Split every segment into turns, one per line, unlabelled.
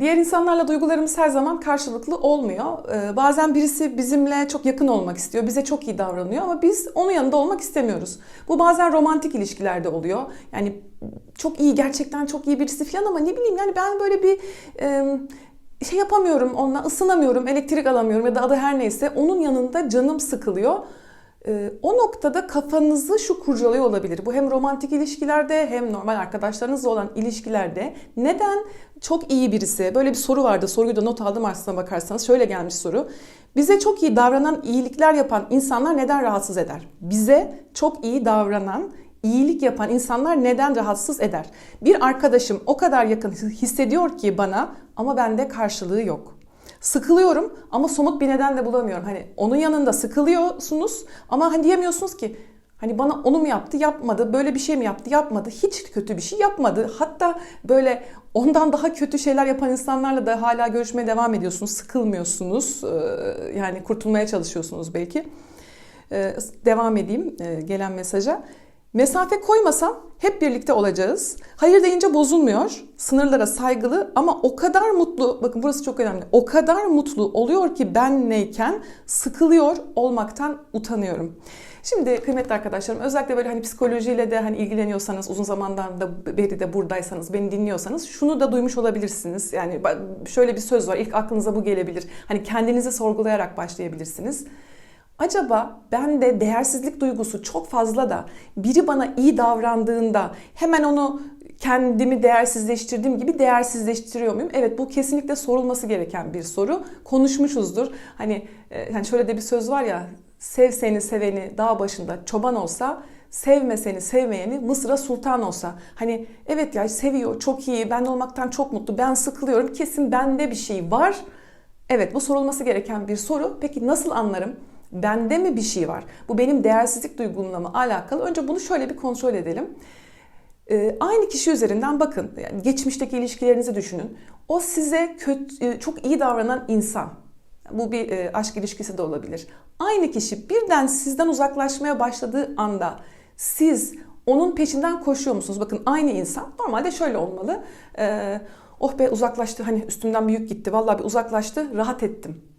Diğer insanlarla duygularımız her zaman karşılıklı olmuyor. Ee, bazen birisi bizimle çok yakın olmak istiyor, bize çok iyi davranıyor ama biz onun yanında olmak istemiyoruz. Bu bazen romantik ilişkilerde oluyor. Yani çok iyi, gerçekten çok iyi birisi falan ama ne bileyim yani ben böyle bir e, şey yapamıyorum onunla, ısınamıyorum, elektrik alamıyorum ya da adı her neyse onun yanında canım sıkılıyor. Ee, o noktada kafanızı şu kurcalıyor olabilir. Bu hem romantik ilişkilerde hem normal arkadaşlarınızla olan ilişkilerde neden çok iyi birisi, böyle bir soru vardı, soruyu da not aldım aslına bakarsanız şöyle gelmiş soru. Bize çok iyi davranan, iyilikler yapan insanlar neden rahatsız eder? Bize çok iyi davranan, iyilik yapan insanlar neden rahatsız eder? Bir arkadaşım o kadar yakın hissediyor ki bana ama bende karşılığı yok. Sıkılıyorum ama somut bir neden de bulamıyorum. Hani onun yanında sıkılıyorsunuz ama hani diyemiyorsunuz ki hani bana onu mu yaptı yapmadı böyle bir şey mi yaptı yapmadı hiç kötü bir şey yapmadı. Hatta böyle ondan daha kötü şeyler yapan insanlarla da hala görüşmeye devam ediyorsunuz. Sıkılmıyorsunuz yani kurtulmaya çalışıyorsunuz belki. Devam edeyim gelen mesaja. Mesafe koymasam hep birlikte olacağız. Hayır deyince bozulmuyor. Sınırlara saygılı ama o kadar mutlu, bakın burası çok önemli. O kadar mutlu oluyor ki ben neyken sıkılıyor olmaktan utanıyorum. Şimdi kıymetli arkadaşlarım özellikle böyle hani psikolojiyle de hani ilgileniyorsanız uzun zamandan da beri de buradaysanız beni dinliyorsanız şunu da duymuş olabilirsiniz. Yani şöyle bir söz var ilk aklınıza bu gelebilir. Hani kendinizi sorgulayarak başlayabilirsiniz. Acaba ben de değersizlik duygusu çok fazla da biri bana iyi davrandığında hemen onu kendimi değersizleştirdiğim gibi değersizleştiriyor muyum? Evet bu kesinlikle sorulması gereken bir soru. Konuşmuşuzdur. Hani hani şöyle de bir söz var ya sev seni seveni dağ başında çoban olsa sevme seni sevmeyeni Mısır'a sultan olsa. Hani evet ya seviyor çok iyi ben olmaktan çok mutlu ben sıkılıyorum kesin bende bir şey var. Evet bu sorulması gereken bir soru. Peki nasıl anlarım? Bende mi bir şey var? Bu benim değersizlik duygumla mı alakalı? Önce bunu şöyle bir kontrol edelim. Ee, aynı kişi üzerinden bakın. Yani geçmişteki ilişkilerinizi düşünün. O size kötü, çok iyi davranan insan. Bu bir e, aşk ilişkisi de olabilir. Aynı kişi birden sizden uzaklaşmaya başladığı anda siz onun peşinden koşuyor musunuz? Bakın aynı insan. Normalde şöyle olmalı. Ee, oh be uzaklaştı hani üstümden bir yük gitti. Vallahi bir uzaklaştı rahat ettim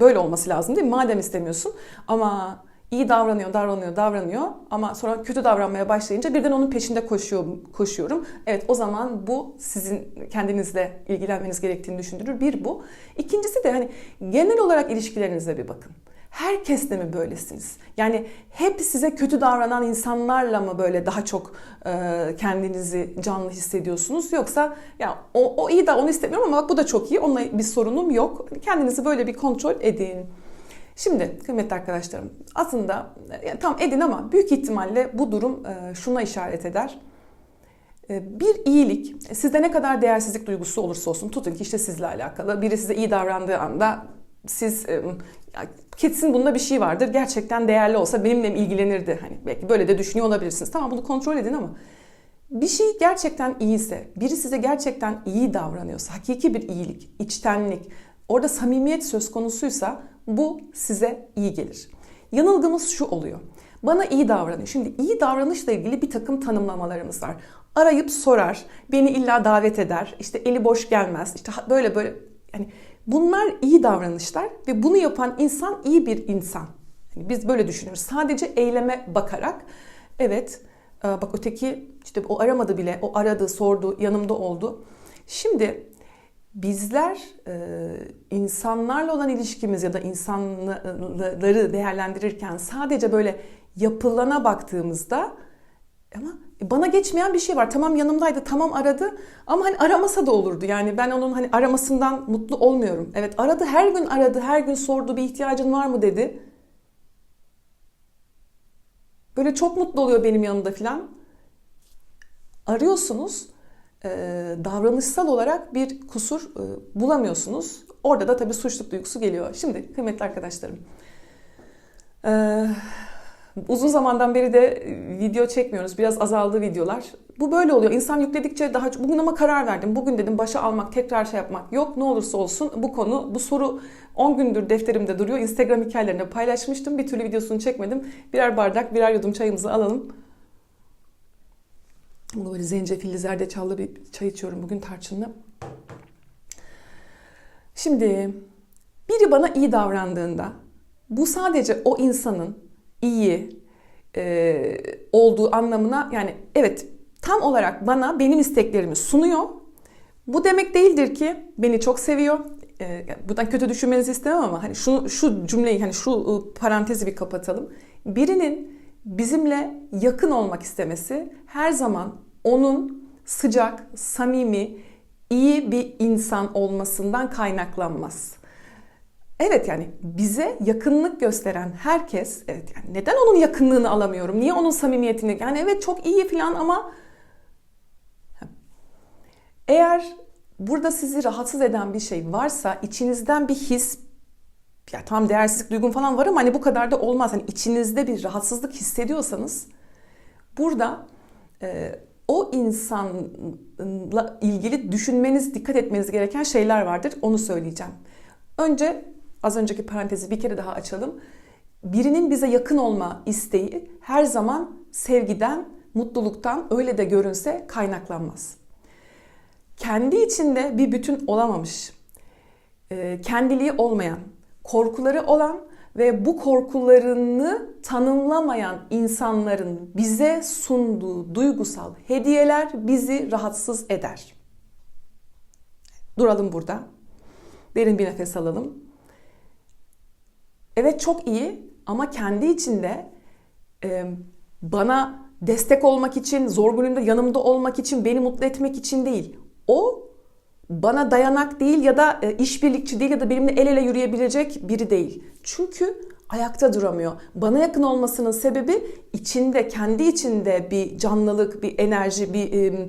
Böyle olması lazım değil mi? Madem istemiyorsun ama iyi davranıyor, davranıyor, davranıyor ama sonra kötü davranmaya başlayınca birden onun peşinde koşuyor, koşuyorum. Evet o zaman bu sizin kendinizle ilgilenmeniz gerektiğini düşündürür. Bir bu. İkincisi de hani genel olarak ilişkilerinize bir bakın. Herkesle mi böylesiniz? Yani hep size kötü davranan insanlarla mı böyle daha çok e, kendinizi canlı hissediyorsunuz? Yoksa ya o, o iyi de onu istemiyorum ama bak bu da çok iyi. Onunla bir sorunum yok. Kendinizi böyle bir kontrol edin. Şimdi kıymetli arkadaşlarım aslında yani tam edin ama büyük ihtimalle bu durum e, şuna işaret eder. E, bir iyilik sizde ne kadar değersizlik duygusu olursa olsun tutun ki işte sizle alakalı. Biri size iyi davrandığı anda siz e, kesin bunda bir şey vardır. Gerçekten değerli olsa benimle ilgilenirdi? Hani belki böyle de düşünüyor olabilirsiniz. Tamam bunu kontrol edin ama bir şey gerçekten iyiyse, biri size gerçekten iyi davranıyorsa, hakiki bir iyilik, içtenlik, orada samimiyet söz konusuysa bu size iyi gelir. Yanılgımız şu oluyor. Bana iyi davranıyor. Şimdi iyi davranışla ilgili bir takım tanımlamalarımız var. Arayıp sorar, beni illa davet eder, işte eli boş gelmez, işte böyle böyle yani Bunlar iyi davranışlar ve bunu yapan insan iyi bir insan. Yani biz böyle düşünüyoruz. Sadece eyleme bakarak evet e, bak öteki işte o aramadı bile, o aradı, sordu, yanımda oldu. Şimdi bizler e, insanlarla olan ilişkimiz ya da insanları değerlendirirken sadece böyle yapılana baktığımızda ama bana geçmeyen bir şey var. Tamam yanımdaydı, tamam aradı ama hani aramasa da olurdu. Yani ben onun hani aramasından mutlu olmuyorum. Evet aradı, her gün aradı, her gün sordu bir ihtiyacın var mı dedi. Böyle çok mutlu oluyor benim yanımda filan. Arıyorsunuz, davranışsal olarak bir kusur bulamıyorsunuz. Orada da tabii suçluluk duygusu geliyor. Şimdi kıymetli arkadaşlarım, e, Uzun zamandan beri de e, video çekmiyoruz. Biraz azaldı videolar. Bu böyle oluyor. İnsan yükledikçe daha çok... Bugün ama karar verdim. Bugün dedim başa almak, tekrar şey yapmak yok. Ne olursa olsun bu konu, bu soru 10 gündür defterimde duruyor. Instagram hikayelerinde paylaşmıştım. Bir türlü videosunu çekmedim. Birer bardak, birer yudum çayımızı alalım. Bunu böyle zencefilli, zerdeçallı bir çay içiyorum bugün tarçınlı. Şimdi biri bana iyi davrandığında bu sadece o insanın iyi e, olduğu anlamına yani evet tam olarak bana benim isteklerimi sunuyor. Bu demek değildir ki beni çok seviyor. E, buradan kötü düşünmenizi istemem ama hani şu şu cümleyi hani şu ıı, parantezi bir kapatalım. Birinin bizimle yakın olmak istemesi her zaman onun sıcak, samimi, iyi bir insan olmasından kaynaklanmaz. Evet yani bize yakınlık gösteren herkes, evet yani neden onun yakınlığını alamıyorum? Niye onun samimiyetini? Yani evet çok iyi falan ama eğer burada sizi rahatsız eden bir şey varsa içinizden bir his ya tam değersizlik duygun falan var ama hani bu kadar da olmaz. Hani içinizde bir rahatsızlık hissediyorsanız burada e, o insanla ilgili düşünmeniz, dikkat etmeniz gereken şeyler vardır. Onu söyleyeceğim. Önce az önceki parantezi bir kere daha açalım. Birinin bize yakın olma isteği her zaman sevgiden, mutluluktan öyle de görünse kaynaklanmaz. Kendi içinde bir bütün olamamış, e, kendiliği olmayan, korkuları olan ve bu korkularını tanımlamayan insanların bize sunduğu duygusal hediyeler bizi rahatsız eder. Duralım burada. Derin bir nefes alalım. Evet çok iyi ama kendi içinde e, bana destek olmak için, zor günümde yanımda olmak için, beni mutlu etmek için değil. O bana dayanak değil ya da e, işbirlikçi değil ya da benimle el ele yürüyebilecek biri değil. Çünkü ayakta duramıyor. Bana yakın olmasının sebebi içinde, kendi içinde bir canlılık, bir enerji, bir e,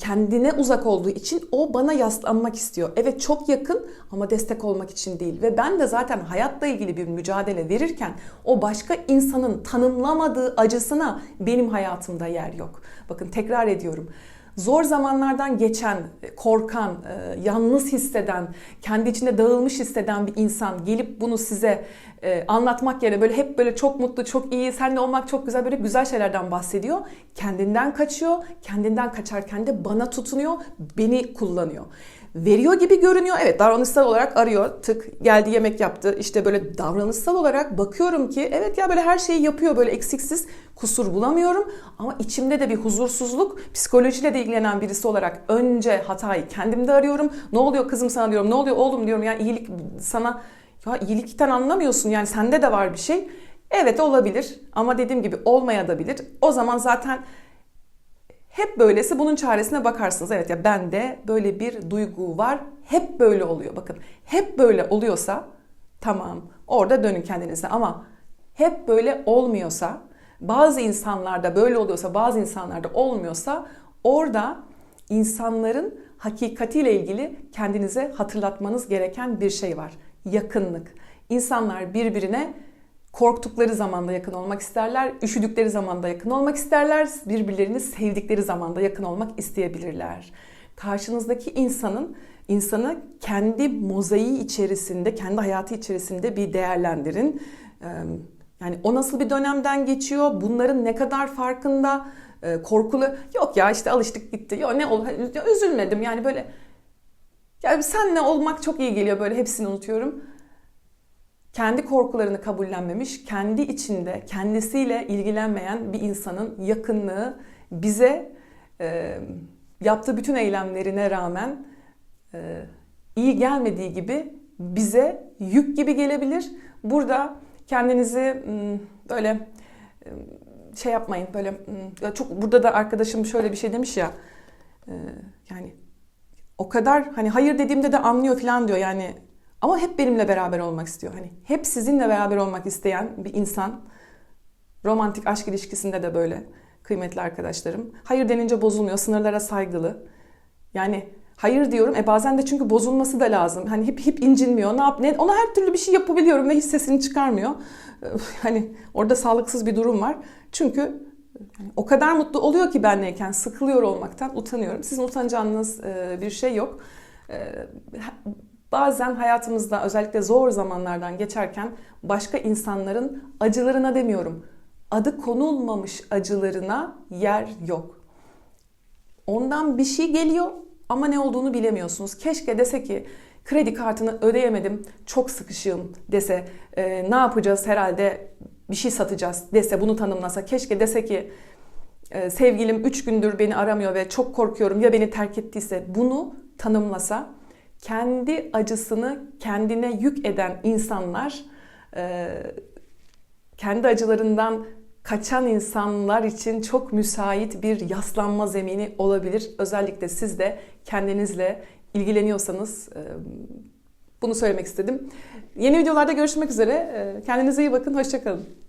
kendine uzak olduğu için o bana yaslanmak istiyor. Evet çok yakın ama destek olmak için değil. Ve ben de zaten hayatla ilgili bir mücadele verirken o başka insanın tanımlamadığı acısına benim hayatımda yer yok. Bakın tekrar ediyorum zor zamanlardan geçen, korkan, e, yalnız hisseden, kendi içinde dağılmış hisseden bir insan gelip bunu size e, anlatmak yerine böyle hep böyle çok mutlu, çok iyi, senle olmak çok güzel böyle güzel şeylerden bahsediyor. Kendinden kaçıyor, kendinden kaçarken de bana tutunuyor, beni kullanıyor veriyor gibi görünüyor. Evet davranışsal olarak arıyor. Tık geldi yemek yaptı. İşte böyle davranışsal olarak bakıyorum ki evet ya böyle her şeyi yapıyor böyle eksiksiz. Kusur bulamıyorum ama içimde de bir huzursuzluk. Psikolojiyle de ilgilenen birisi olarak önce hatayı kendimde arıyorum. Ne oluyor kızım sana diyorum. Ne oluyor oğlum diyorum. Yani iyilik sana ya iyilikten anlamıyorsun. Yani sende de var bir şey. Evet olabilir ama dediğim gibi olmaya da bilir. O zaman zaten hep böylesi bunun çaresine bakarsınız. Evet ya bende böyle bir duygu var. Hep böyle oluyor. Bakın hep böyle oluyorsa tamam orada dönün kendinize ama hep böyle olmuyorsa bazı insanlarda böyle oluyorsa bazı insanlarda olmuyorsa orada insanların hakikatiyle ilgili kendinize hatırlatmanız gereken bir şey var. Yakınlık. İnsanlar birbirine korktukları zamanda yakın olmak isterler, üşüdükleri zamanda yakın olmak isterler, birbirlerini sevdikleri zamanda yakın olmak isteyebilirler. Karşınızdaki insanın insanı kendi mozaiği içerisinde, kendi hayatı içerisinde bir değerlendirin. Yani o nasıl bir dönemden geçiyor, bunların ne kadar farkında, korkulu, yok ya işte alıştık gitti, yok ne ol, üzülmedim yani böyle, ya senle olmak çok iyi geliyor böyle hepsini unutuyorum kendi korkularını kabullenmemiş, kendi içinde kendisiyle ilgilenmeyen bir insanın yakınlığı bize e, yaptığı bütün eylemlerine rağmen e, iyi gelmediği gibi bize yük gibi gelebilir. Burada kendinizi böyle şey yapmayın böyle çok burada da arkadaşım şöyle bir şey demiş ya e, yani o kadar hani hayır dediğimde de anlıyor falan diyor yani ama hep benimle beraber olmak istiyor. Hani hep sizinle beraber olmak isteyen bir insan romantik aşk ilişkisinde de böyle kıymetli arkadaşlarım. Hayır denince bozulmuyor, sınırlara saygılı. Yani hayır diyorum. E bazen de çünkü bozulması da lazım. Hani hep hep incinmiyor. Ne yap ne ona her türlü bir şey yapabiliyorum ve hiç sesini çıkarmıyor. Hani orada sağlıksız bir durum var. Çünkü yani o kadar mutlu oluyor ki benleyken sıkılıyor olmaktan utanıyorum. Sizin utanacağınız bir şey yok Bazen hayatımızda özellikle zor zamanlardan geçerken başka insanların acılarına demiyorum, adı konulmamış acılarına yer yok. Ondan bir şey geliyor, ama ne olduğunu bilemiyorsunuz. Keşke dese ki kredi kartını ödeyemedim, çok sıkışığım dese, e, ne yapacağız herhalde bir şey satacağız dese, bunu tanımlasa. Keşke dese ki e, sevgilim 3 gündür beni aramıyor ve çok korkuyorum ya beni terk ettiyse bunu tanımlasa kendi acısını kendine yük eden insanlar e, kendi acılarından kaçan insanlar için çok müsait bir yaslanma zemini olabilir. Özellikle siz de kendinizle ilgileniyorsanız e, bunu söylemek istedim. Yeni videolarda görüşmek üzere. E, Kendinize iyi bakın. Hoşçakalın.